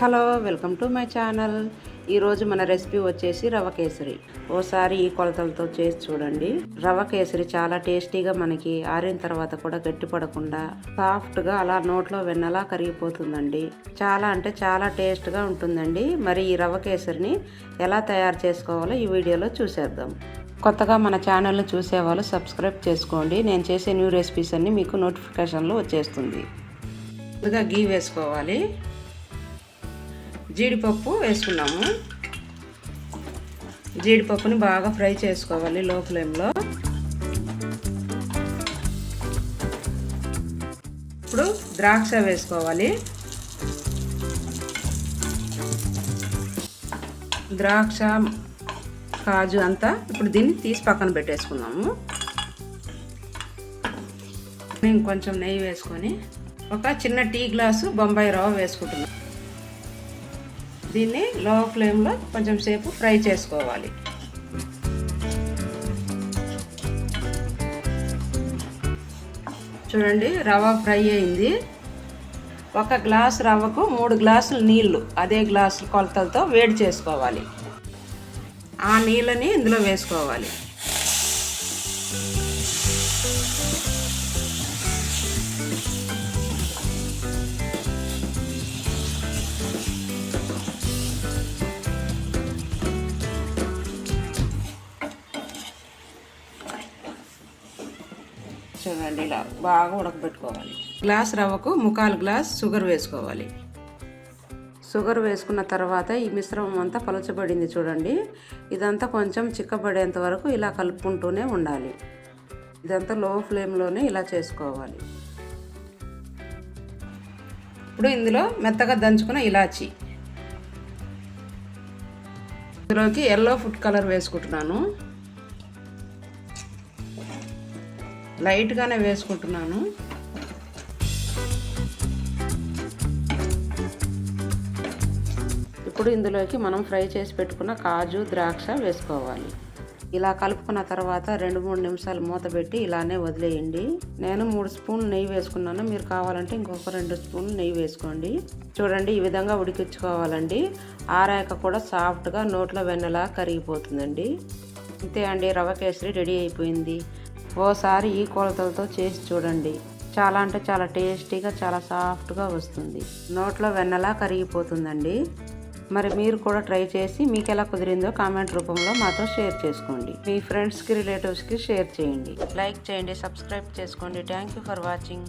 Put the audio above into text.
Hello welcome to my channel. ఈరోజు మన recipe వచ్చేసి రవ కేసరి. ఓసారి ఈ కొలతలతో చేసి చూడండి. రవ కేసరి చాలా టేస్టీగా మనకి ఆరిన తర్వాత కూడా గట్టి పడకుండా సాఫ్ట్గా అలా నోట్లో వెన్నలా కరిగిపోతుందండి. చాలా అంటే చాలా టేస్ట్గా ఉంటుందండి. మరి ఈ రవ కేసరిని ఎలా తయారు చేసుకోవాలో ఈ వీడియోలో చూసేద్దాం. కొత్తగా మన ఛానల్ని చూసేవాళ్ళు సబ్స్క్రైబ్ చేసుకోండి. నేను చేసే న్యూ రెసిపీస్ అన్నీ మీకు నోటిఫికేషన్లో వచ్చేస్తుంది. ముందుగా గీ వేసుకోవాలి. జీడిపప్పు వేసుకున్నాము. జీడిపప్పుని బాగా ఫ్రై చేసుకోవాలి లో ఫ్లేమ్లో. ఇప్పుడు ద్రాక్ష వేసుకోవాలి. ద్రాక్ష కాజు అంతా ఇప్పుడు దీన్ని తీసి పక్కన పెట్టేసుకున్నాము. ఇంకొంచెం నెయ్యి వేసుకొని ఒక చిన్న టీ గ్లాసు బొంబాయి రవ్వ వేసుకుంటున్నాం. దీన్ని లో ఫ్లేమ్లో కొంచెం సేపు ఫ్రై చేసుకోవాలి. చూడండి రవ ఫ్రై అయింది. ఒక గ్లాస్ రవ్వకు మూడు గ్లాసులు నీళ్ళు అదే గ్లాసు కొలతలతో వేడి చేసుకోవాలి. ఆ నీళ్ళని ఇందులో వేసుకోవాలి. చూడండి ఇలా బాగా ఉడకబెట్టుకోవాలి. గ్లాస్ రవ్వకు ముకాలు గ్లాస్ షుగర్ వేసుకోవాలి. షుగర్ వేసుకున్న తర్వాత ఈ మిశ్రమం అంతా పలచబడింది చూడండి. ఇదంతా కొంచెం చిక్కబడేంత వరకు ఇలా కలుపుకుంటూనే ఉండాలి. ఇదంతా లో ఫ్లేమ్లోనే ఇలా చేసుకోవాలి. ఇప్పుడు ఇందులో మెత్తగా దంచుకున్న ఇలాచి. ఇందులోకి ఎల్లో ఫుడ్ కలర్ వేసుకుంటున్నాను. లైట్గానే వేసుకుంటున్నాను. ఇప్పుడు ఇందులోకి మనం ఫ్రై చేసి పెట్టుకున్న కాజు ద్రాక్ష వేసుకోవాలి. ఇలా కలుపుకున్న తర్వాత రెండు మూడు నిమిషాలు మూత పెట్టి ఇలానే వదిలేయండి. నేను మూడు స్పూన్లు నెయ్యి వేసుకున్నాను. మీరు కావాలంటే ఇంకొక రెండు స్పూన్లు నెయ్యి వేసుకోండి. చూడండి ఈ విధంగా ఉడికించుకోవాలండి. ఆరాక కూడా సాఫ్ట్గా నోట్లో వెన్నలా కరిగిపోతుందండి. అంతే అండి రవ కేసరి రెడీ అయిపోయింది. ఓసారి ఈ కొలతలతో చేసి చూడండి. చాలా అంటే చాలా టేస్టీగా చాలా సాఫ్ట్గా వస్తుంది. నోట్లో వెన్నలా కరిగిపోతుందండి. మరి మీరు కూడా ట్రై చేసి మీకు ఎలా కుదిరిందో కామెంట్ రూపంలో మాతో షేర్ చేసుకోండి. మీ ఫ్రెండ్స్కి రిలేటివ్స్కి షేర్ చేయండి. లైక్ చేయండి సబ్స్క్రైబ్ చేసుకోండి. Thank you for watching.